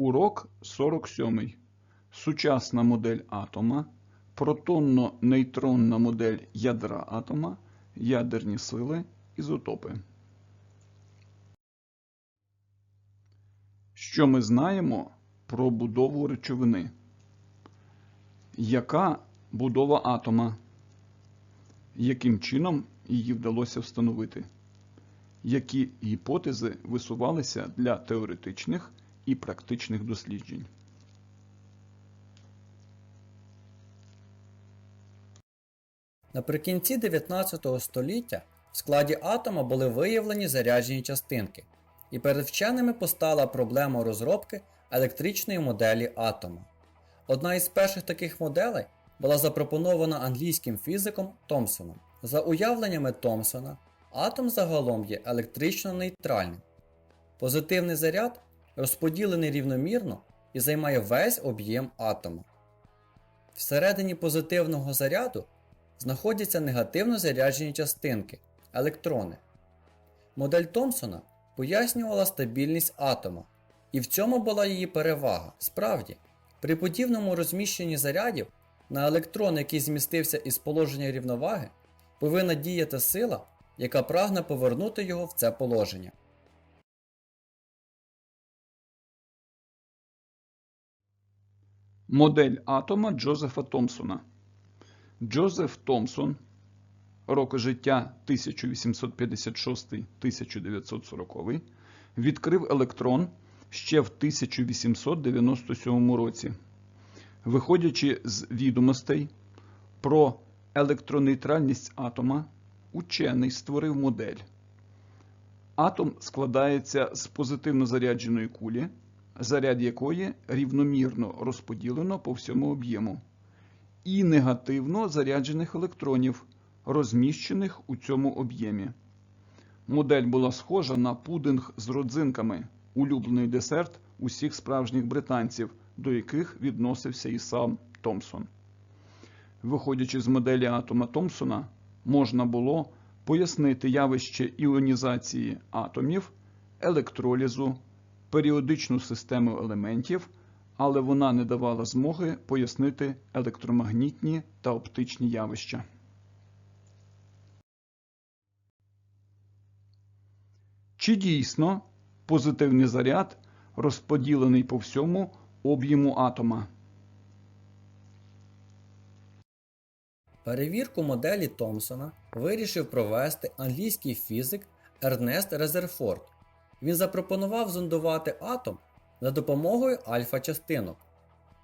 Урок 47. Сучасна модель атома, протонно-нейтронна модель ядра атома, ядерні сили, ізотопи. Що ми знаємо про будову речовини? Яка будова атома? Яким чином її вдалося встановити? Які гіпотези висувалися для теоретичних і практичних досліджень? Наприкінці 19 століття в складі атома були виявлені заряджені частинки, і перед вченими постала проблема розробки електричної моделі атома. Одна із перших таких моделей була запропонована англійським фізиком Томпсоном. За уявленнями Томпсона, атом загалом є електрично нейтральним. Позитивний заряд розподілений рівномірно і займає весь об'єм атома. Всередині позитивного заряду знаходяться негативно заряджені частинки електрони. Модель Томпсона пояснювала стабільність атома, і в цьому була її перевага. Справді, при подібному розміщенні зарядів на електрон, який змістився із положення рівноваги, повинна діяти сила, яка прагне повернути його в це положення. Модель атома Джозефа Томпсона. Джозеф Томпсон, роки життя 1856-1940, відкрив електрон ще в 1897 році. Виходячи з відомостей про електронейтральність атома, учений створив модель. Атом складається з позитивно зарядженої кулі, заряд якої рівномірно розподілено по всьому об'єму, і негативно заряджених електронів, розміщених у цьому об'ємі. Модель була схожа на пудинг з родзинками, улюблений десерт усіх справжніх британців, до яких відносився і сам Томпсон. Виходячи з моделі атома Томпсона, можна було пояснити явище іонізації атомів, електролізу, періодичну систему елементів, але вона не давала змоги пояснити електромагнітні та оптичні явища. Чи дійсно позитивний заряд розподілений по всьому об'єму атома? Перевірку моделі Томпсона вирішив провести англійський фізик Ернест Резерфорд. Він запропонував зондувати атом за допомогою альфа-частинок.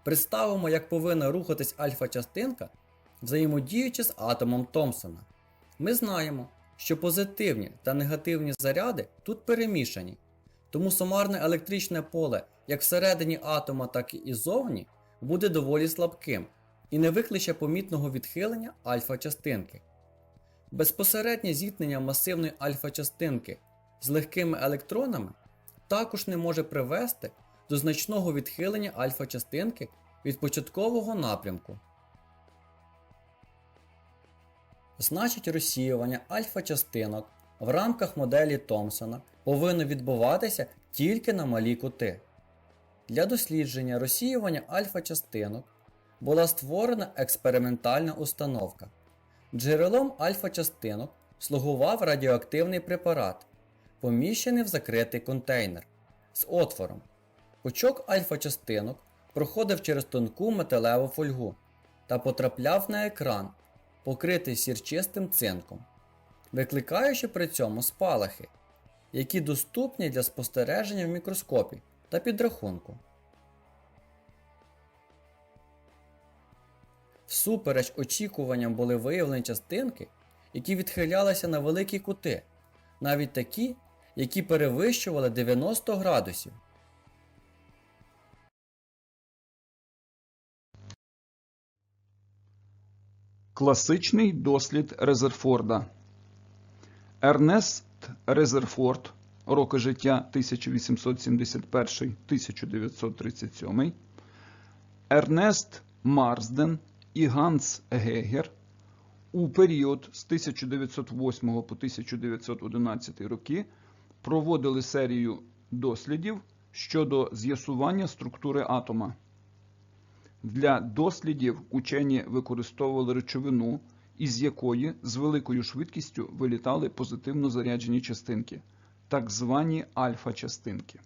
Представимо, як повинна рухатись альфа-частинка, взаємодіючи з атомом Томпсона. Ми знаємо, що позитивні та негативні заряди тут перемішані, тому сумарне електричне поле як всередині атома, так і ззовні буде доволі слабким і не викличе помітного відхилення альфа-частинки. Безпосереднє зіткнення масивної альфа-частинки з легкими електронами також не може привести до значного відхилення альфа-частинки від початкового напрямку. Значить, розсіювання альфа-частинок в рамках моделі Томпсона повинно відбуватися тільки на малі кути. Для дослідження розсіювання альфа-частинок була створена експериментальна установка. Джерелом альфа-частинок слугував радіоактивний препарат, поміщений в закритий контейнер з отвором. Пучок альфа-частинок проходив через тонку металеву фольгу та потрапляв на екран, покритий сірчистим цинком, викликаючи при цьому спалахи, які доступні для спостереження в мікроскопі та підрахунку. Всупереч очікуванням були виявлені частинки, які відхилялися на великі кути, навіть такі, які перевищували 90 градусів. Класичний дослід Резерфорда. Ернест Резерфорд, роки життя 1871-1937, Ернест Марсден і Ганс Гегер у період з 1908 по 1911 роки проводили серію дослідів щодо з'ясування структури атома. Для дослідів учені використовували речовину, із якої з великою швидкістю вилітали позитивно заряджені частинки, так звані альфа-частинки.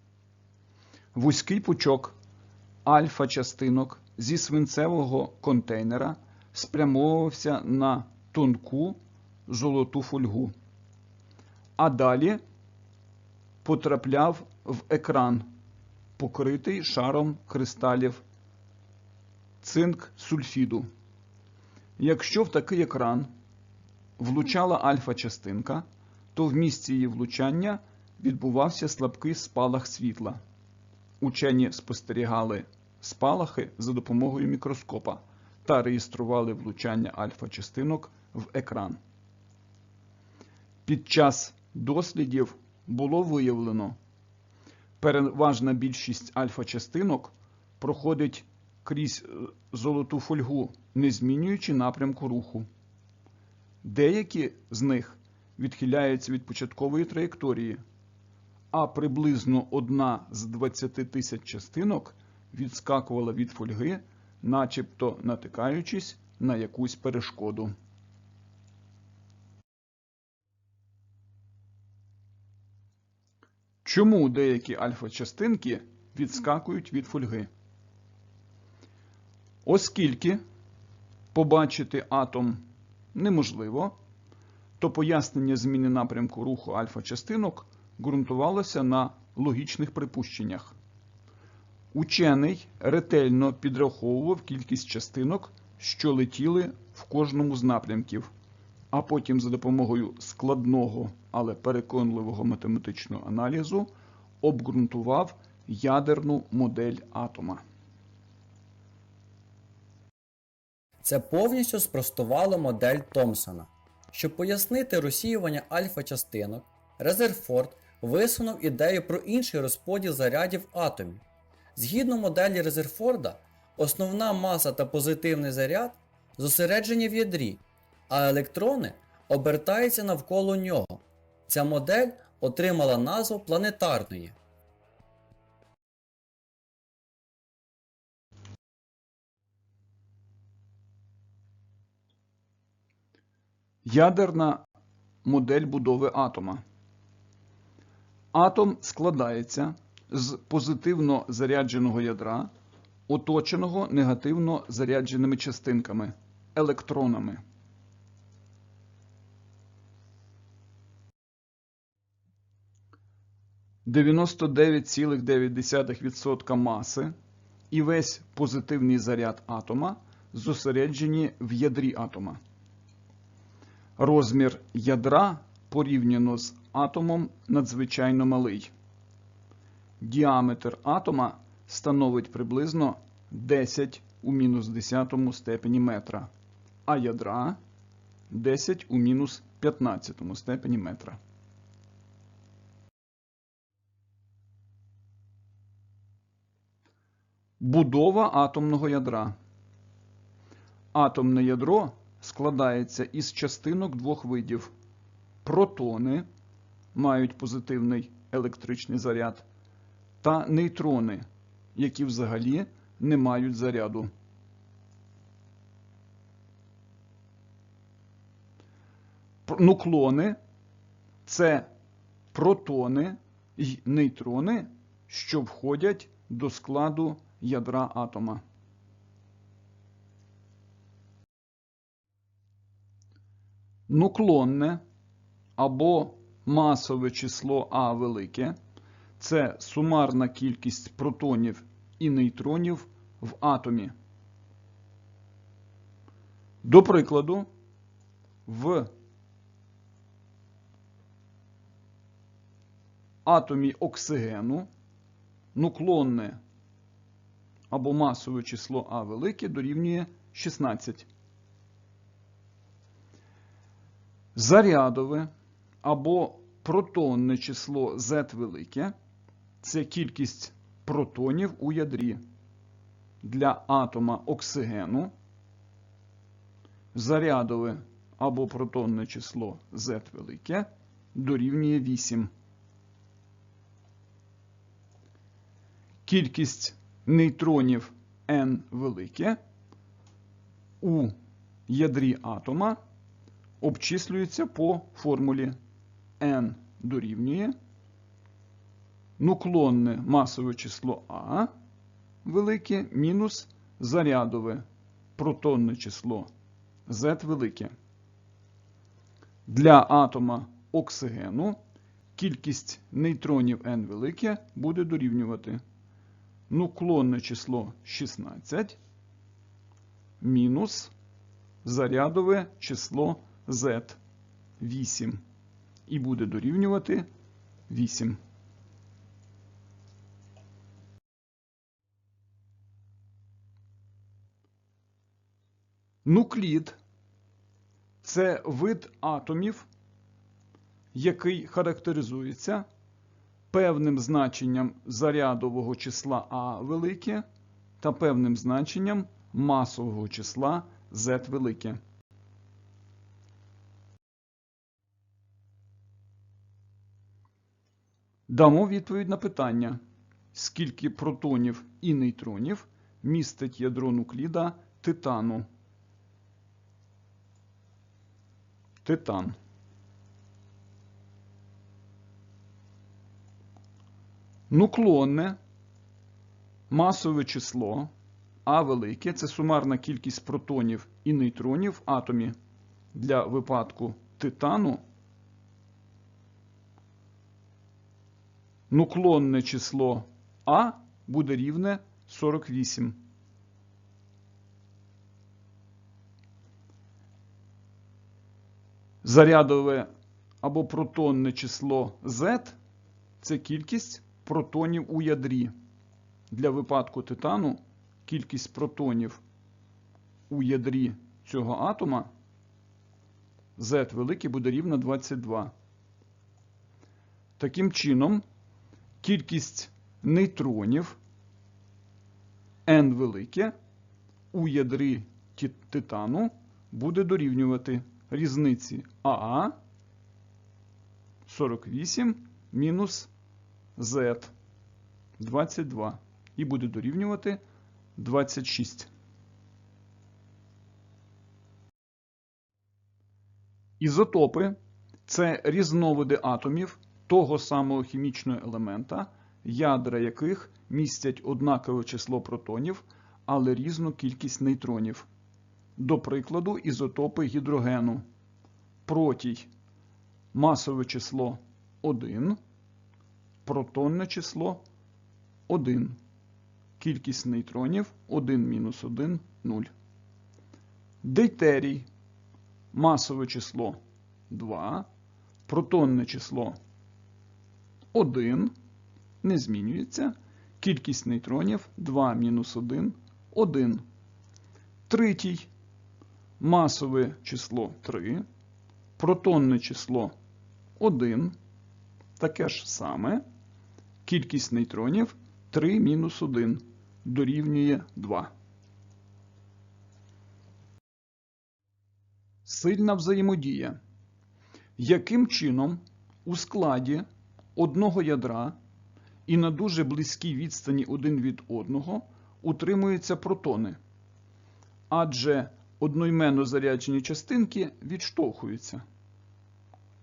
Вузький пучок альфа-частинок зі свинцевого контейнера спрямовувався на тонку золоту фольгу, а далі потрапляв в екран, покритий шаром кристалів цинк сульфіду. Якщо в такий екран влучала альфа-частинка, то в місці її влучання відбувався слабкий спалах світла. Учені спостерігали спалахи за допомогою мікроскопа та реєстрували влучання альфа-частинок в екран. Під час дослідів було виявлено, переважна більшість альфа-частинок проходить крізь е, золоту фольгу, не змінюючи напрямку руху. Деякі з них відхиляються від початкової траєкторії, а приблизно одна з 20 тисяч частинок відскакувала від фольги, начебто натикаючись на якусь перешкоду. Чому деякі альфа-частинки відскакують від фольги? Оскільки побачити атом неможливо, то пояснення зміни напрямку руху альфа-частинок ґрунтувалося на логічних припущеннях. Учений ретельно підраховував кількість частинок, що летіли в кожному з напрямків, а потім за допомогою складного, але переконливого математичного аналізу обґрунтував ядерну модель атома. Це повністю спростувало модель Томпсона. Щоб пояснити розсіювання альфа-частинок, Резерфорд висунув ідею про інший розподіл зарядів атомів. Згідно моделі Резерфорда, основна маса та позитивний заряд зосереджені в ядрі, а електрони обертаються навколо нього. Ця модель отримала назву планетарної. Ядерна модель будови атома. Атом складається з позитивно зарядженого ядра, оточеного негативно зарядженими частинками електронами. %99,9% маси і весь позитивний заряд атома зосереджені в ядрі атома. Розмір ядра порівняно з атомом надзвичайно малий. Діаметр атома становить приблизно 10 у мінус 10 степені метра, а ядра 10 у мінус 15 степені метра. Будова атомного ядра. Атомне ядро складається із частинок двох видів. Протони мають позитивний електричний заряд, та нейтрони, які взагалі не мають заряду. Нуклони це протони й нейтрони, що входять до складу ядра атома. Нуклонне або масове число А велике це сумарна кількість протонів і нейтронів в атомі. До прикладу, в атомі оксигену нуклонне або масове число А велике дорівнює 16. Зарядове або протонне число Z велике це кількість протонів у ядрі для атома оксигену. Зарядове або протонне число Z велике дорівнює 8. кількість нейтронів n велике у ядрі атома обчислюється по формулі n дорівнює нуклонне масове число А велике мінус зарядове протонне число Z велике. Для атома оксигену кількість нейтронів n велике буде дорівнювати нуклонне число 16 мінус зарядове число Z 8 і буде дорівнювати 8. Нуклід це вид атомів, який характеризується певним значенням зарядового числа А велике та певним значенням масового числа Z велике. Дамо відповідь на питання, скільки протонів і нейтронів містить ядро нукліда титану. Титан. Нуклонне масове число А велике це сумарна кількість протонів і нейтронів в атомі для випадку титану. Нуклонне число А буде рівне 48. Зарядове або протонне число Z це кількість протонів у ядрі. Для випадку титану кількість протонів у ядрі цього атома Z великий буде рівна 22. Таким чином, кількість нейтронів N велике у ядрі титану буде дорівнювати різниці АА 48 мінус Z 22 і буде дорівнювати 26. Ізотопи це різновиди атомів того самого хімічного елемента, ядра яких містять однакове число протонів, але різну кількість нейтронів. До прикладу, ізотопи гідрогену. Протій масове число 1, протонне число 1. Кількість нейтронів 1 мінус 1 0. Дейтерій масове число 2, протонне число 1 не змінюється. Кількість нейтронів 2 мінус 1 1. Третій масове число 3, протонне число 1, таке ж саме. Кількість нейтронів 3 мінус 1 дорівнює 2. Сильна взаємодія. Яким чином у складі одного ядра і на дуже близькій відстані один від одного утримуються протони? Адже одноіменно заряджені частинки відштовхуються.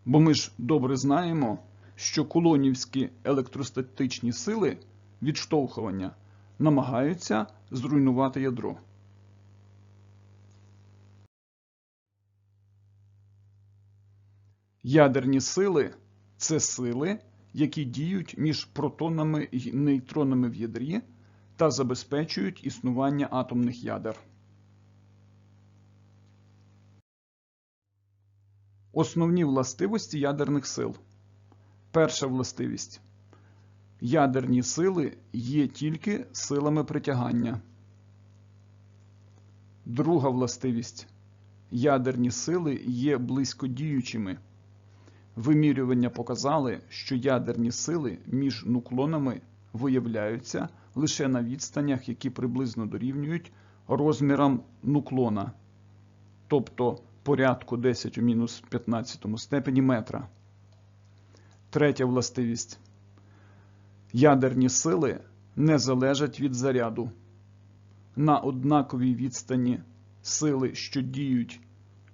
Бо ми ж добре знаємо, що кулонівські електростатичні сили відштовхування намагаються зруйнувати ядро. Ядерні сили це сили, які діють між протонами і нейтронами в ядрі та забезпечують існування атомних ядер. Основні властивості ядерних сил. Перша властивість. Ядерні сили є тільки силами притягання. Друга властивість. Ядерні сили є близькодіючими. Вимірювання показали, що ядерні сили між нуклонами виявляються лише на відстанях, які приблизно дорівнюють розмірам нуклона, тобто порядку 10 у мінус 15 степені метра. Третя властивість. Ядерні сили не залежать від заряду. На однаковій відстані сили, що діють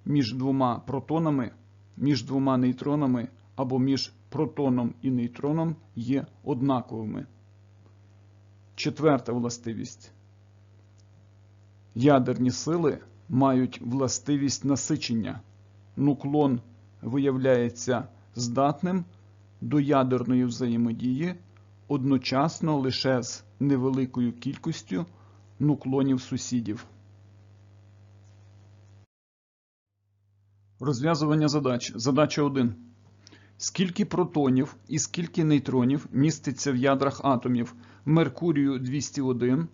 між двома протонами, між двома нейтронами або між протоном і нейтроном, є однаковими. Четверта властивість. Ядерні сили мають властивість насичення. Нуклон виявляється здатним до ядерної взаємодії одночасно лише з невеликою кількістю нуклонів сусідів. Розв'язування задач. Задача 1. Скільки протонів і скільки нейтронів міститься в ядрах атомів Меркурію 201,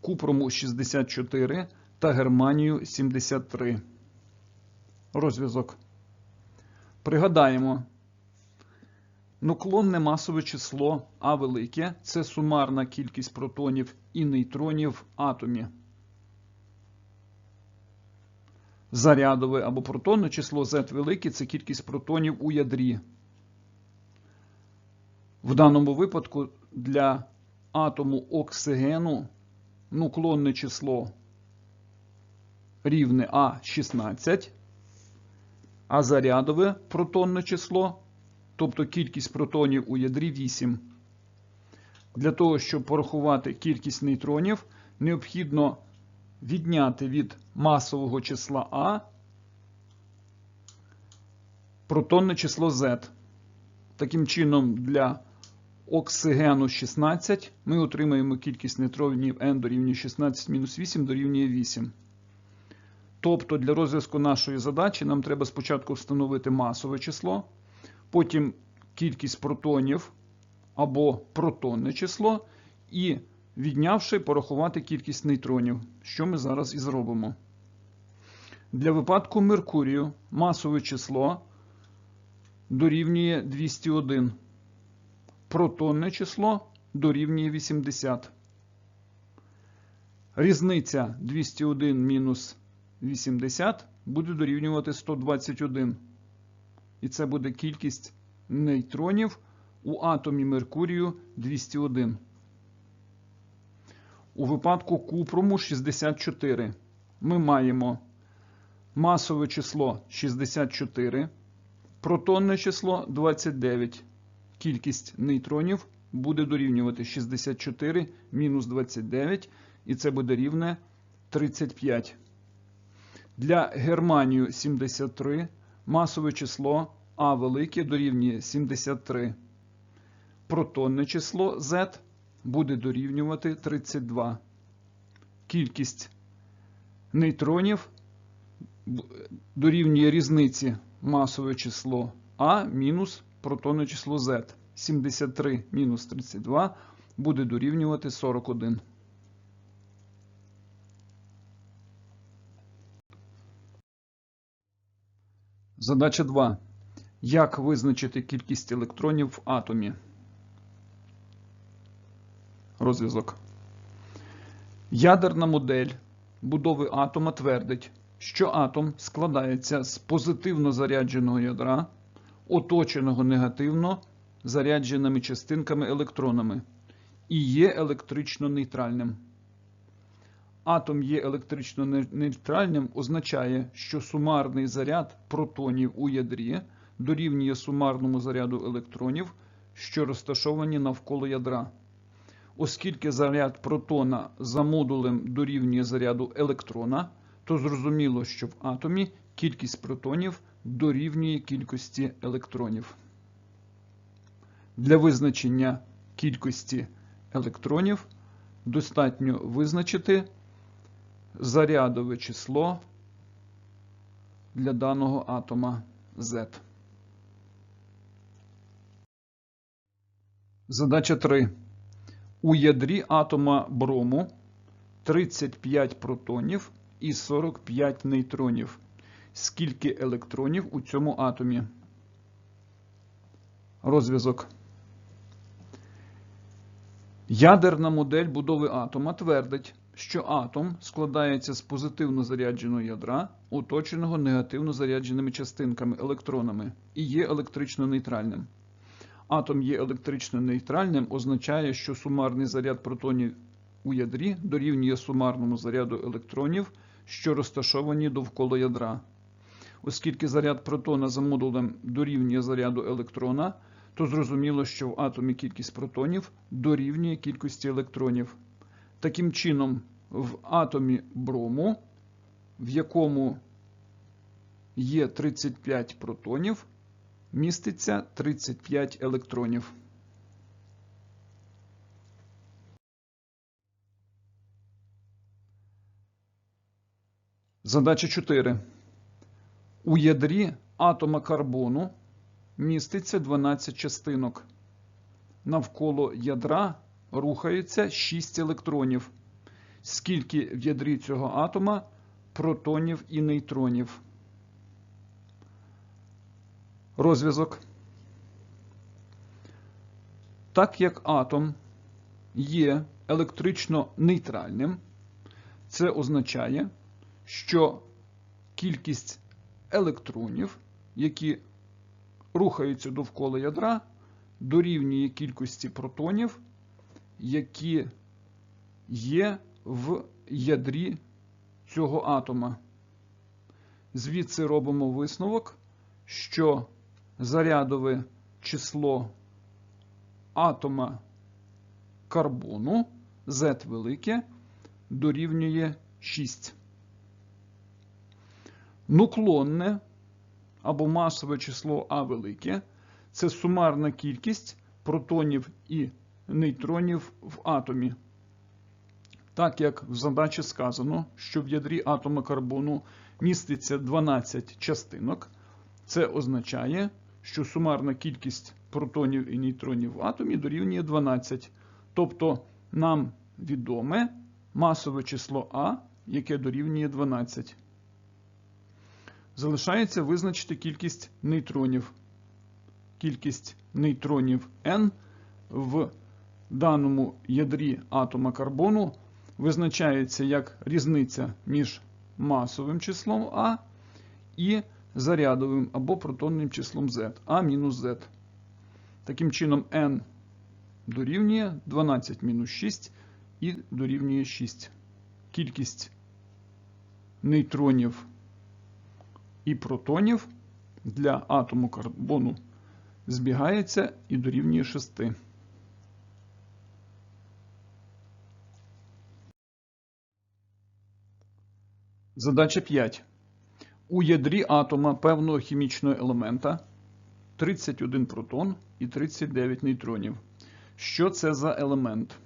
Купрому 64 та Германію 73. Розв'язок. Пригадаємо. Нуклонне масове число А велике це сумарна кількість протонів і нейтронів в атомі. Зарядове або протонне число Z велике це кількість протонів у ядрі. В даному випадку для атому оксигену нуклонне число рівне А16, а зарядове протонне число, тобто кількість протонів у ядрі 8. Для того, щоб порахувати кількість нейтронів, необхідно відняти від масового числа А протонне число Z. Таким чином, для оксигену 16 ми отримаємо кількість нейтронів n дорівнює 16 мінус 8 дорівнює 8. Тобто для розв'язку нашої задачі нам треба спочатку встановити масове число, потім кількість протонів або протонне число, і віднявши порахувати кількість нейтронів, що ми зараз і зробимо. Для випадку Меркурію масове число дорівнює 201. Протонне число дорівнює 80. Різниця 201 мінус 80 буде дорівнювати 121. І це буде кількість нейтронів у атомі Меркурію 201. У випадку купруму 64 ми маємо масове число 64, протонне число 29. Кількість нейтронів буде дорівнювати 64 мінус 29, і це буде рівне 35. Для Германію 73 масове число А велике дорівнює 73. Протонне число Z буде дорівнювати 32. Кількість нейтронів дорівнює різниці масове число А мінус протонне число Z. 73 мінус 32 буде дорівнювати 41. Задача 2. Як визначити кількість електронів в атомі? Розв'язок. Ядерна модель будови атома твердить, що атом складається з позитивно зарядженого ядра, оточеного негативно зарядженими частинками електронами, і є електрично нейтральним. Атом є електрично нейтральним означає, що сумарний заряд протонів у ядрі дорівнює сумарному заряду електронів, що розташовані навколо ядра. Оскільки заряд протона за модулем дорівнює заряду електрона, то зрозуміло, що в атомі кількість протонів дорівнює кількості електронів. Для визначення кількості електронів достатньо визначити зарядове число для даного атома Z. Задача 3. У ядрі атома брому 35 протонів і 45 нейтронів. Скільки електронів у цьому атомі? Розв'язок. Ядерна модель будови атома твердить, що атом складається з позитивно зарядженого ядра, оточеного негативно зарядженими частинками електронами, і є електрично нейтральним. атом є електрично нейтральним, означає, що сумарний заряд протонів у ядрі дорівнює сумарному заряду електронів, що розташовані довкола ядра. Оскільки заряд протона за модулем дорівнює заряду електрона, то зрозуміло, що в атомі кількість протонів дорівнює кількості електронів. Таким чином, в атомі брому, в якому є 35 протонів, міститься 35 електронів. Задача 4. У ядрі атома карбону міститься 12 частинок. Навколо ядра рухається 6 електронів. Скільки в ядрі цього атома протонів і нейтронів? Розв'язок. Так як атом є електрично нейтральним, це означає, що кількість електронів, які рухаються довкола ядра, дорівнює кількості протонів, які є в ядрі цього атома. Звідси робимо висновок, що зарядове число атома карбону Z велике дорівнює 6. Нуклонне або масове число А велике це сумарна кількість протонів і нейтронів в атомі. Так як в задачі сказано, що в ядрі атома карбону міститься 12 частинок, це означає, що сумарна кількість протонів і нейтронів в атомі дорівнює 12. Тобто нам відоме масове число А, яке дорівнює 12. Залишається визначити кількість нейтронів. Кількість нейтронів n в даному ядрі атома карбону визначається як різниця між масовим числом А і зарядовим або протонним числом Z, А мінус Z. Таким чином, n дорівнює 12 мінус 6 і дорівнює 6. Кількість нейтронів і протонів для атому карбону збігається і дорівнює 6. Задача 5. У ядрі атома певного хімічного елемента 31 протон і 39 нейтронів. Що це за елемент?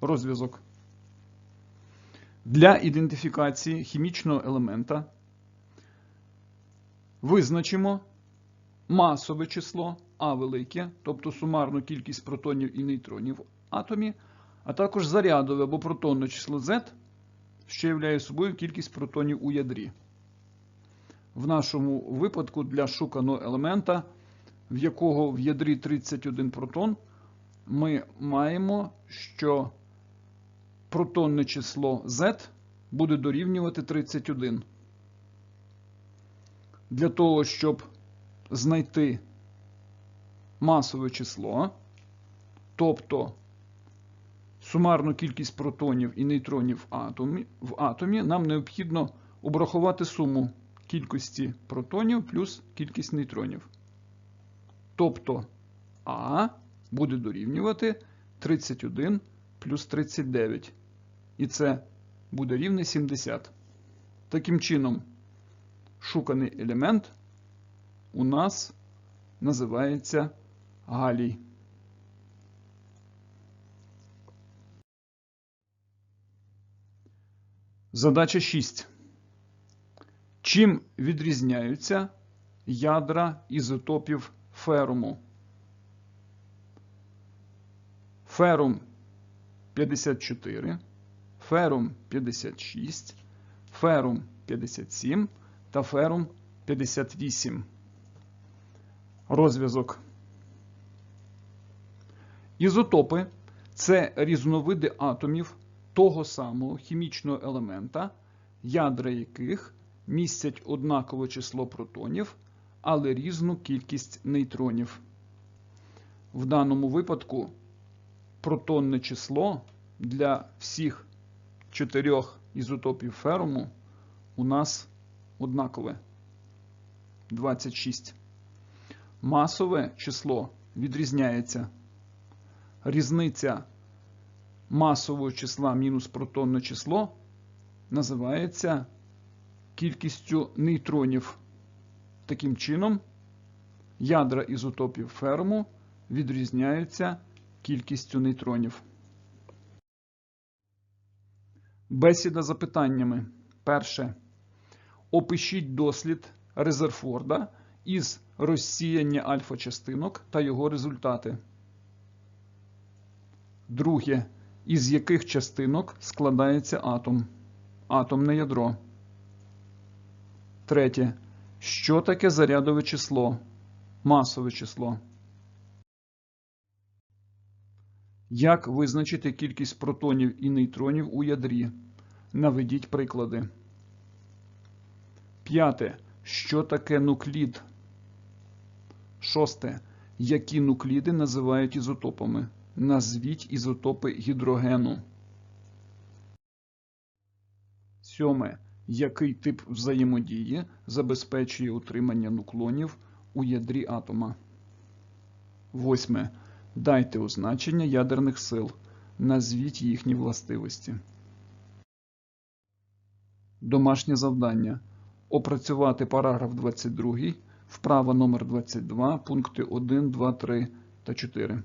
Розв'язок. Для ідентифікації хімічного елемента визначимо масове число А велике, тобто сумарну кількість протонів і нейтронів в атомі, а також зарядове або протонне число Z, що являє собою кількість протонів у ядрі. В нашому випадку для шуканого елемента, в якого в ядрі 31 протон, ми маємо, що протонне число Z буде дорівнювати 31. Для того, щоб знайти масове число, тобто сумарну кількість протонів і нейтронів в атомі, нам необхідно обрахувати суму кількості протонів плюс кількість нейтронів. Тобто А буде дорівнювати 31 плюс 39. І це буде рівне 70. Таким чином, шуканий елемент у нас називається галій. Задача 6. Чим відрізняються ядра ізотопів феруму? Ферум 54, ферум 56, ферум 57 та ферум 58. Розв'язок. Ізотопи це різновиди атомів того самого хімічного елемента, ядра яких містять однакове число протонів, але різну кількість нейтронів. В даному випадку протонне число для всіх чотирьох ізотопів феруму у нас однакове 26. Масове число відрізняється. Різниця масового числа мінус протонне число називається кількістю нейтронів. Таким чином, ядра ізотопів ферму відрізняються кількістю нейтронів. Бесіда за питаннями. Перше. Опишіть дослід Резерфорда із розсіяння альфа-частинок та його результати. Друге. Із яких частинок складається атом? Атомне ядро. Третє. Що таке зарядове число? Масове число. Як визначити кількість протонів і нейтронів у ядрі? Наведіть приклади. П'яте. Що таке нуклід? Шосте. Які нукліди називають ізотопами? Назвіть ізотопи гідрогену. Сьоме. Який тип взаємодії забезпечує утримання нуклонів у ядрі атома? Восьме. Дайте означення ядерних сил. Назвіть їхні властивості. Домашнє завдання. Опрацювати параграф 22, вправа номер 22, пункти 1, 2, 3 та 4.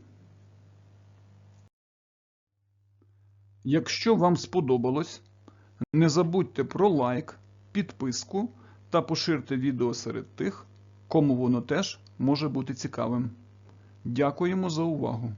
Якщо вам сподобалось, не забудьте про лайк, підписку та поширте відео серед тих, кому воно теж може бути цікавим. Дякуємо за увагу!